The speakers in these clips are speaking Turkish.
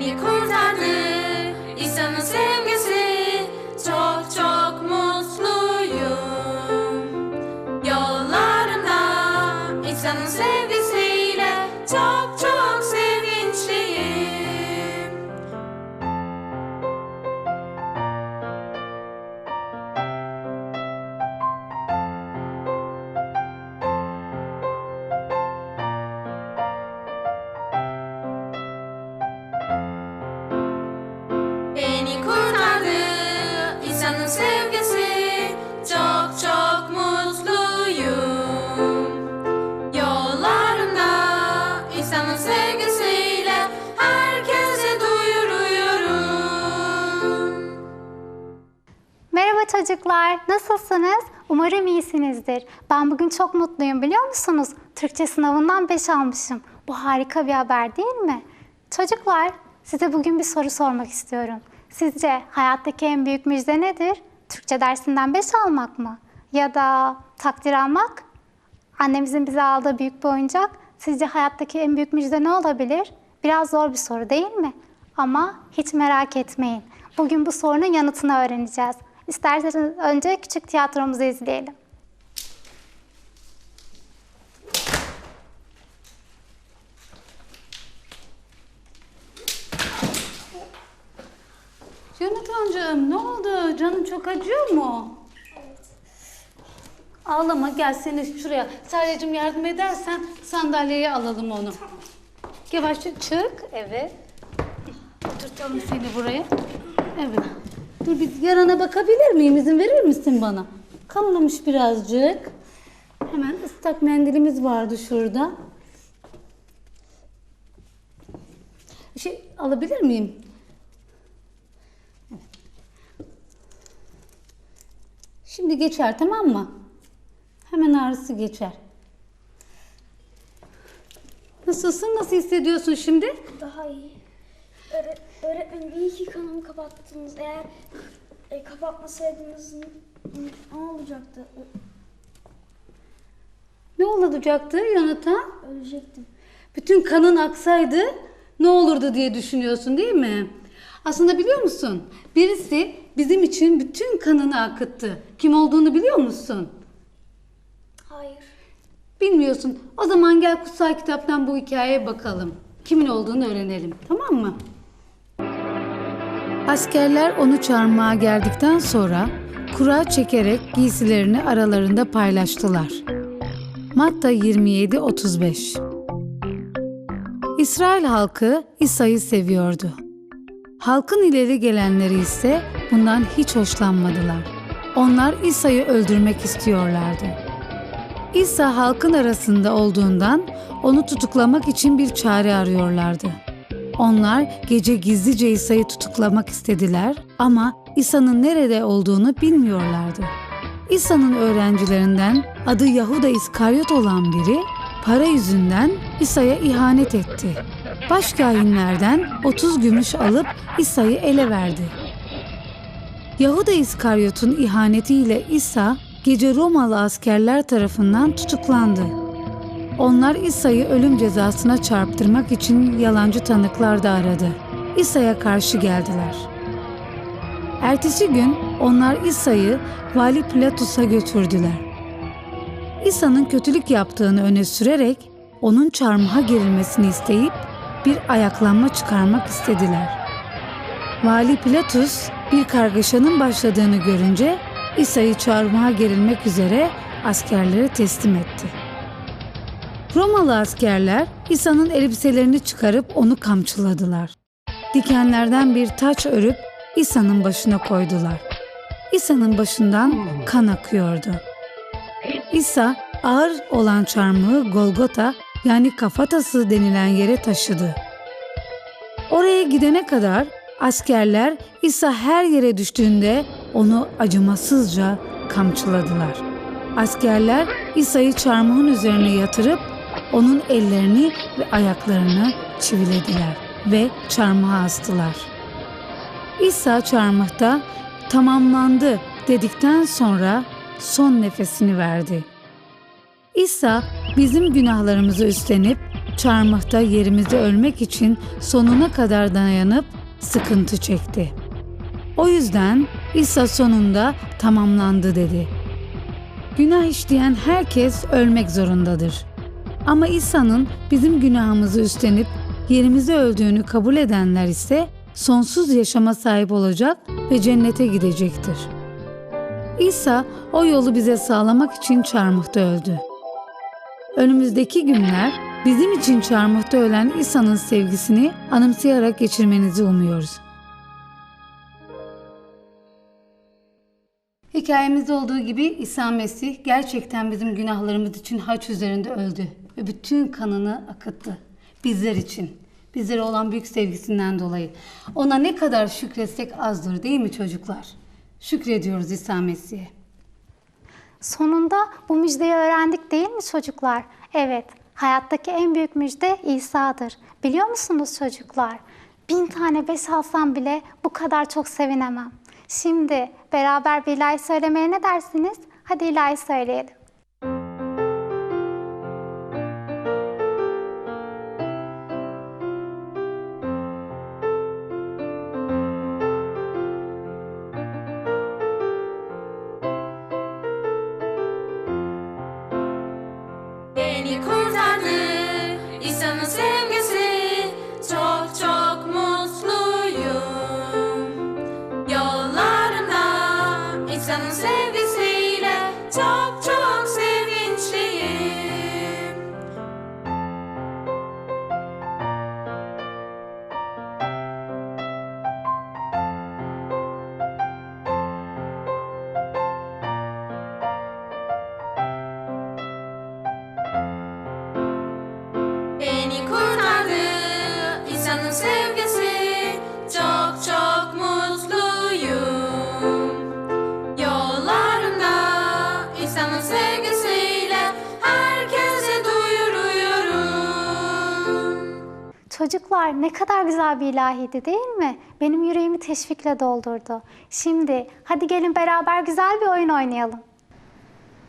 unicorn. Çocuklar, nasılsınız? Umarım iyisinizdir. Ben bugün çok mutluyum biliyor musunuz? Türkçe sınavından 5 almışım. Bu harika bir haber değil mi? Çocuklar, size bugün bir soru sormak istiyorum. Sizce hayattaki en büyük müjde nedir? Türkçe dersinden 5 almak mı? Ya da takdir almak? Annemizin bize aldığı büyük bir oyuncak. Sizce hayattaki en büyük müjde ne olabilir? Biraz zor bir soru değil mi? Ama hiç merak etmeyin. Bugün bu sorunun yanıtını öğreneceğiz. İsterseniz önce küçük tiyatromuzu izleyelim. Jonathan'cığım ne oldu? Canın çok acıyor mu? Ağlama gel seni şuraya. Saryacığım yardım edersen sandalyeye alalım onu. Yavaşça çık. Evet. Oturtalım seni buraya. Evet. Dur bir yarana bakabilir miyim? İzin verir misin bana? Kanlamış birazcık. Hemen ıslak mendilimiz vardı şurada. Şey alabilir miyim? Şimdi geçer tamam mı? Hemen ağrısı geçer. Nasılsın? Nasıl hissediyorsun şimdi? Daha iyi. Öğre- öğretmenim iyi ki kanımı kapattınız. Eğer e, kapatmasaydınız ne olacaktı? Ne olacaktı Yonatan? Ölecektim. Bütün kanın aksaydı ne olurdu diye düşünüyorsun değil mi? Aslında biliyor musun? Birisi bizim için bütün kanını akıttı. Kim olduğunu biliyor musun? Hayır. Bilmiyorsun. O zaman gel kutsal kitaptan bu hikayeye bakalım. Kimin olduğunu öğrenelim. Tamam mı? Askerler onu çarmıha geldikten sonra kura çekerek giysilerini aralarında paylaştılar. Matta 27-35 İsrail halkı İsa'yı seviyordu. Halkın ileri gelenleri ise bundan hiç hoşlanmadılar. Onlar İsa'yı öldürmek istiyorlardı. İsa halkın arasında olduğundan onu tutuklamak için bir çare arıyorlardı. Onlar gece gizlice İsa'yı tutuklamak istediler ama İsa'nın nerede olduğunu bilmiyorlardı. İsa'nın öğrencilerinden adı Yahuda İskaryot olan biri para yüzünden İsa'ya ihanet etti. Başkahinlerden 30 gümüş alıp İsa'yı ele verdi. Yahuda İskaryot'un ihanetiyle İsa gece Romalı askerler tarafından tutuklandı. Onlar İsa'yı ölüm cezasına çarptırmak için yalancı tanıklar da aradı. İsa'ya karşı geldiler. Ertesi gün onlar İsa'yı Vali Pilatus'a götürdüler. İsa'nın kötülük yaptığını öne sürerek onun çarmıha gerilmesini isteyip bir ayaklanma çıkarmak istediler. Vali Pilatus bir kargaşanın başladığını görünce İsa'yı çarmıha gerilmek üzere askerlere teslim etti. Romalı askerler İsa'nın elbiselerini çıkarıp onu kamçıladılar. Dikenlerden bir taç örüp İsa'nın başına koydular. İsa'nın başından kan akıyordu. İsa ağır olan çarmıhı Golgota yani kafatası denilen yere taşıdı. Oraya gidene kadar askerler İsa her yere düştüğünde onu acımasızca kamçıladılar. Askerler İsa'yı çarmıhın üzerine yatırıp onun ellerini ve ayaklarını çivilediler ve çarmıha astılar. İsa çarmıhta tamamlandı dedikten sonra son nefesini verdi. İsa bizim günahlarımızı üstlenip çarmıhta yerimizde ölmek için sonuna kadar dayanıp sıkıntı çekti. O yüzden İsa sonunda tamamlandı dedi. Günah işleyen herkes ölmek zorundadır. Ama İsa'nın bizim günahımızı üstlenip yerimize öldüğünü kabul edenler ise sonsuz yaşama sahip olacak ve cennete gidecektir. İsa o yolu bize sağlamak için çarmıhta öldü. Önümüzdeki günler bizim için çarmıhta ölen İsa'nın sevgisini anımsayarak geçirmenizi umuyoruz. Hikayemizde olduğu gibi İsa Mesih gerçekten bizim günahlarımız için haç üzerinde öldü ve bütün kanını akıttı. Bizler için. Bizlere olan büyük sevgisinden dolayı. Ona ne kadar şükretsek azdır değil mi çocuklar? Şükrediyoruz İsa Mesih'e. Sonunda bu müjdeyi öğrendik değil mi çocuklar? Evet, hayattaki en büyük müjde İsa'dır. Biliyor musunuz çocuklar? Bin tane beş alsam bile bu kadar çok sevinemem. Şimdi beraber bir ilahi söylemeye ne dersiniz? Hadi ilahi söyleyelim. İsa'nın sevgisiyle Çocuklar ne kadar güzel bir ilahiydi değil mi? Benim yüreğimi teşvikle doldurdu. Şimdi hadi gelin beraber güzel bir oyun oynayalım.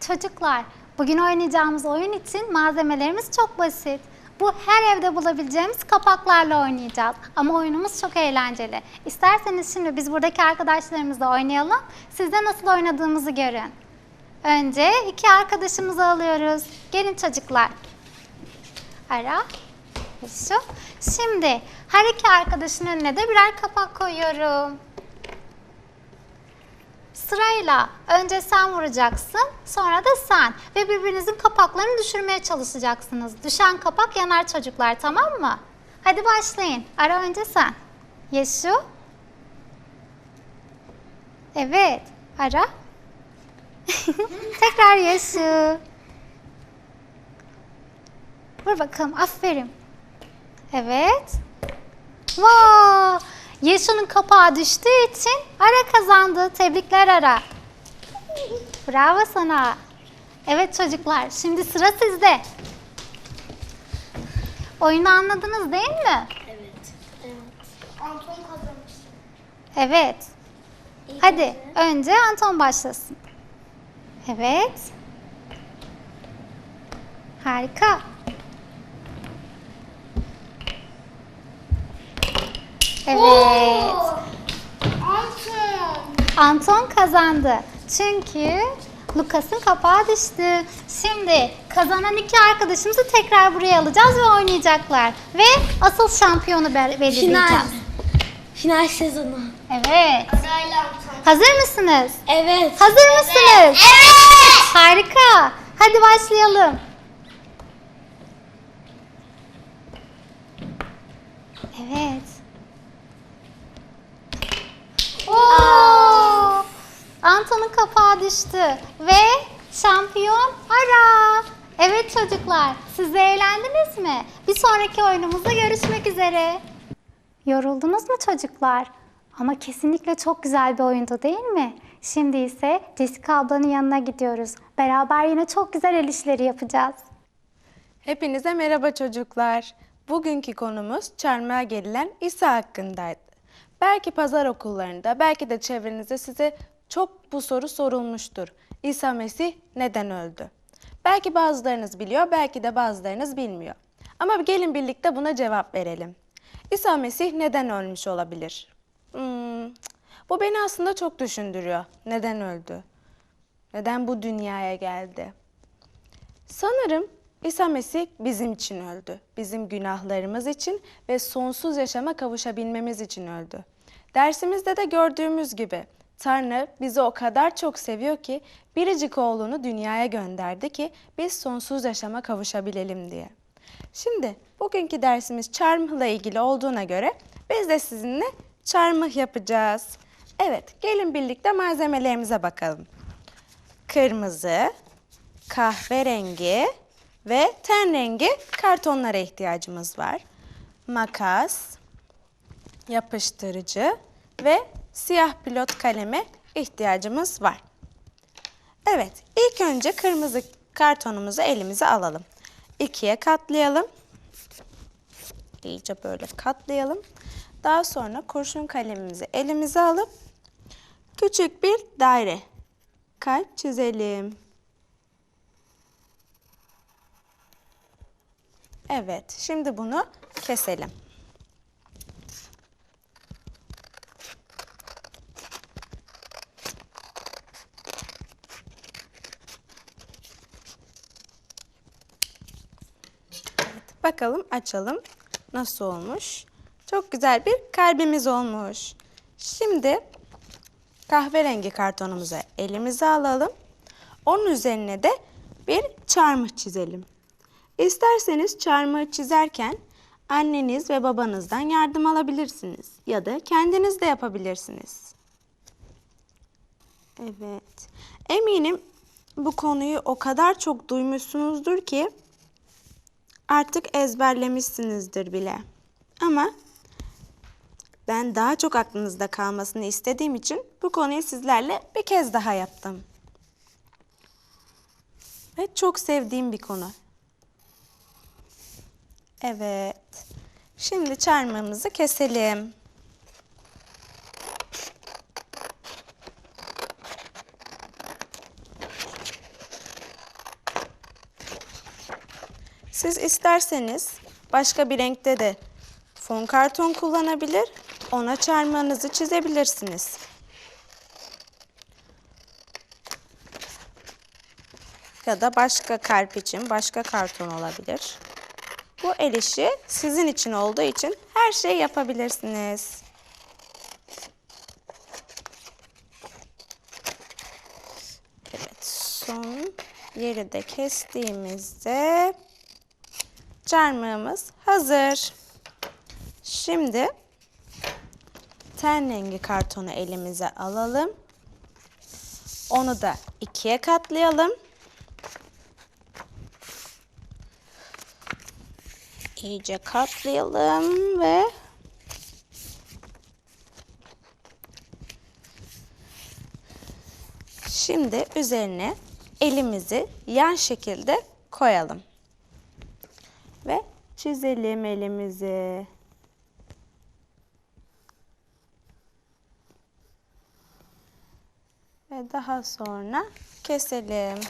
Çocuklar, bugün oynayacağımız oyun için malzemelerimiz çok basit. Bu her evde bulabileceğimiz kapaklarla oynayacağız. Ama oyunumuz çok eğlenceli. İsterseniz şimdi biz buradaki arkadaşlarımızla oynayalım. Siz de nasıl oynadığımızı görün. Önce iki arkadaşımızı alıyoruz. Gelin çocuklar. Ara. Şu. Şimdi her iki arkadaşın önüne de birer kapak koyuyorum. Sırayla önce sen vuracaksın, sonra da sen ve birbirinizin kapaklarını düşürmeye çalışacaksınız. Düşen kapak yanar çocuklar, tamam mı? Hadi başlayın. Ara önce sen. Yeşu. Evet. Ara. Tekrar Yeşu. Vur bakalım. Aferin. Evet. Wow! Yeşil'in kapağı düştüğü için Ara kazandı. Tebrikler Ara. Bravo sana. Evet çocuklar, şimdi sıra sizde. Oyunu anladınız değil mi? Evet. Evet. Anton kazanmış. Evet. Hadi önce Anton başlasın. Evet. Harika. Evet. Anton. Anton kazandı. Çünkü Lucas'ın kapağı düştü. Şimdi kazanan iki arkadaşımızı tekrar buraya alacağız ve oynayacaklar. Ve asıl şampiyonu be- belirleyeceğiz. Final sezonu. Evet. Anton. Hazır mısınız? Evet. Hazır mısınız? Evet. Harika. Hadi başlayalım. Evet. Oo! Anton'un kapağı düştü ve şampiyon Ara. Evet çocuklar, siz de eğlendiniz mi? Bir sonraki oyunumuzda görüşmek üzere. Yoruldunuz mu çocuklar? Ama kesinlikle çok güzel bir oyundu değil mi? Şimdi ise Jessica ablanın yanına gidiyoruz. Beraber yine çok güzel el işleri yapacağız. Hepinize merhaba çocuklar. Bugünkü konumuz çarmıha gerilen İsa hakkındaydı. Belki pazar okullarında, belki de çevrenizde size çok bu soru sorulmuştur. İsa Mesih neden öldü? Belki bazılarınız biliyor, belki de bazılarınız bilmiyor. Ama gelin birlikte buna cevap verelim. İsa Mesih neden ölmüş olabilir? Hmm, bu beni aslında çok düşündürüyor. Neden öldü? Neden bu dünyaya geldi? Sanırım İsa Mesih bizim için öldü. Bizim günahlarımız için ve sonsuz yaşama kavuşabilmemiz için öldü. Dersimizde de gördüğümüz gibi Tanrı bizi o kadar çok seviyor ki biricik oğlunu dünyaya gönderdi ki biz sonsuz yaşama kavuşabilelim diye. Şimdi bugünkü dersimiz çarmıhla ilgili olduğuna göre biz de sizinle çarmıh yapacağız. Evet, gelin birlikte malzemelerimize bakalım. Kırmızı, kahverengi ve ten rengi kartonlara ihtiyacımız var. Makas, yapıştırıcı ve siyah pilot kaleme ihtiyacımız var. Evet, ilk önce kırmızı kartonumuzu elimize alalım. İkiye katlayalım. İyice böyle katlayalım. Daha sonra kurşun kalemimizi elimize alıp küçük bir daire kalp çizelim. Evet, şimdi bunu keselim. Bakalım açalım. Nasıl olmuş? Çok güzel bir kalbimiz olmuş. Şimdi kahverengi kartonumuzu elimize alalım. Onun üzerine de bir çarmıh çizelim. İsterseniz çarmıhı çizerken anneniz ve babanızdan yardım alabilirsiniz ya da kendiniz de yapabilirsiniz. Evet. Eminim bu konuyu o kadar çok duymuşsunuzdur ki artık ezberlemişsinizdir bile. Ama ben daha çok aklınızda kalmasını istediğim için bu konuyu sizlerle bir kez daha yaptım. Ve çok sevdiğim bir konu. Evet. Şimdi çarmıhımızı keselim. Siz isterseniz başka bir renkte de fon karton kullanabilir, ona çarmıhınızı çizebilirsiniz. Ya da başka kalp için başka karton olabilir. Bu el işi sizin için olduğu için her şeyi yapabilirsiniz. Evet, son yeri de kestiğimizde çarmıhımız hazır. Şimdi ten rengi kartonu elimize alalım. Onu da ikiye katlayalım. İyice katlayalım ve Şimdi üzerine elimizi yan şekilde koyalım. Çizelim elimizi. Ve daha sonra keselim.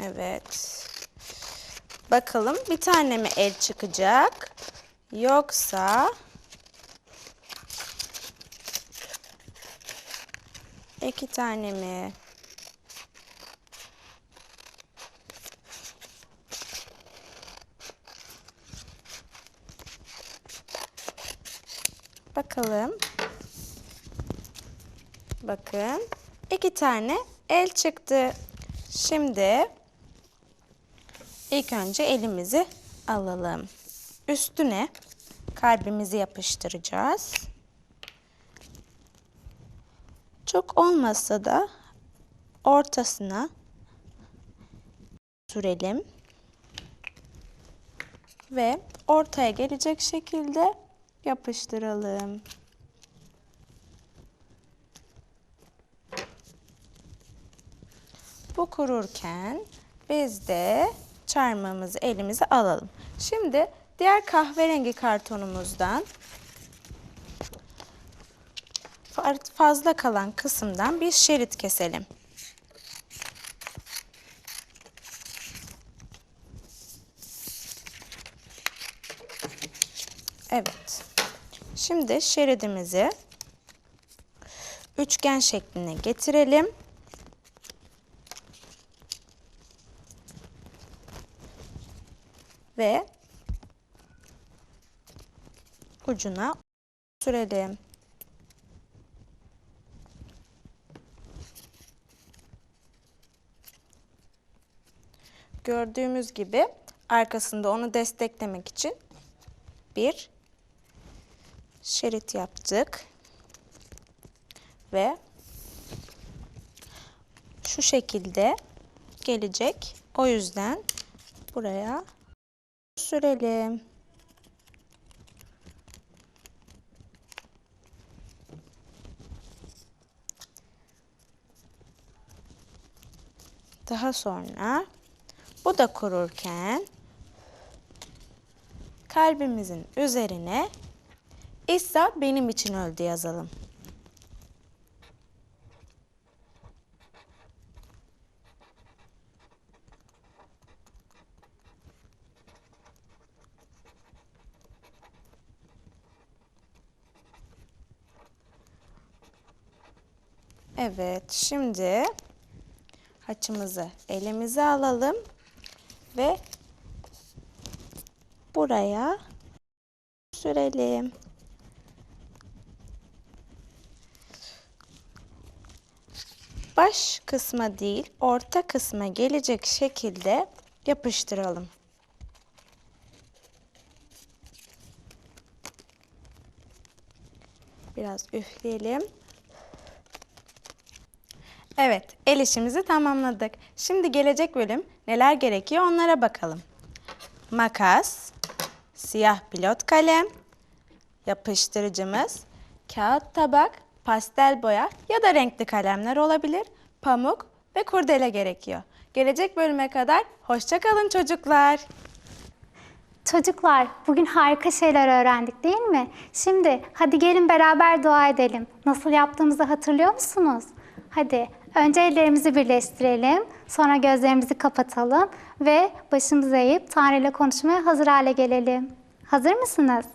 Evet. Bakalım bir tane mi el çıkacak? Yoksa iki tane mi? Bakalım. Bakın. iki tane el çıktı. Şimdi ilk önce elimizi alalım. Üstüne kalbimizi yapıştıracağız. Çok olmasa da ortasına sürelim. Ve ortaya gelecek şekilde yapıştıralım. Bu kururken biz de çarmıhımızı elimize alalım. Şimdi diğer kahverengi kartonumuzdan fazla kalan kısımdan bir şerit keselim. Evet. Şimdi şeridimizi üçgen şekline getirelim. Ve ucuna sürelim. Gördüğümüz gibi arkasında onu desteklemek için bir şerit yaptık. Ve şu şekilde gelecek. O yüzden buraya sürelim. Daha sonra bu da kururken kalbimizin üzerine İsa benim için öldü yazalım. Evet, şimdi haçımızı elimize alalım ve buraya sürelim. Baş kısma değil, orta kısma gelecek şekilde yapıştıralım. Biraz üfleyelim. Evet, el işimizi tamamladık. Şimdi gelecek bölüm neler gerekiyor onlara bakalım. Makas, siyah pilot kalem, yapıştırıcımız, kağıt tabak, pastel boya ya da renkli kalemler olabilir, pamuk ve kurdele gerekiyor. Gelecek bölüme kadar hoşça kalın çocuklar. Çocuklar, bugün harika şeyler öğrendik değil mi? Şimdi hadi gelin beraber dua edelim. Nasıl yaptığımızı hatırlıyor musunuz? Hadi önce ellerimizi birleştirelim, sonra gözlerimizi kapatalım ve başımızı eğip Tanrı ile konuşmaya hazır hale gelelim. Hazır mısınız?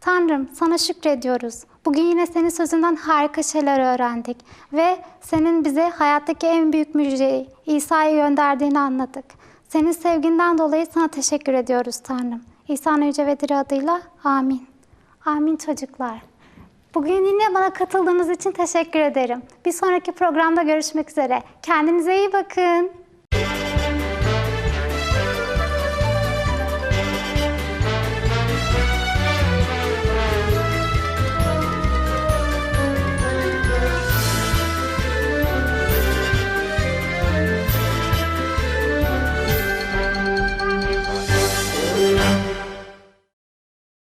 Tanrım sana şükrediyoruz. Bugün yine senin sözünden harika şeyler öğrendik ve senin bize hayattaki en büyük müjdeyi İsa'yı gönderdiğini anladık. Senin sevginden dolayı sana teşekkür ediyoruz Tanrım. İsa'nın yüce ve diri adıyla amin. Amin çocuklar. Bugün yine bana katıldığınız için teşekkür ederim. Bir sonraki programda görüşmek üzere. Kendinize iyi bakın.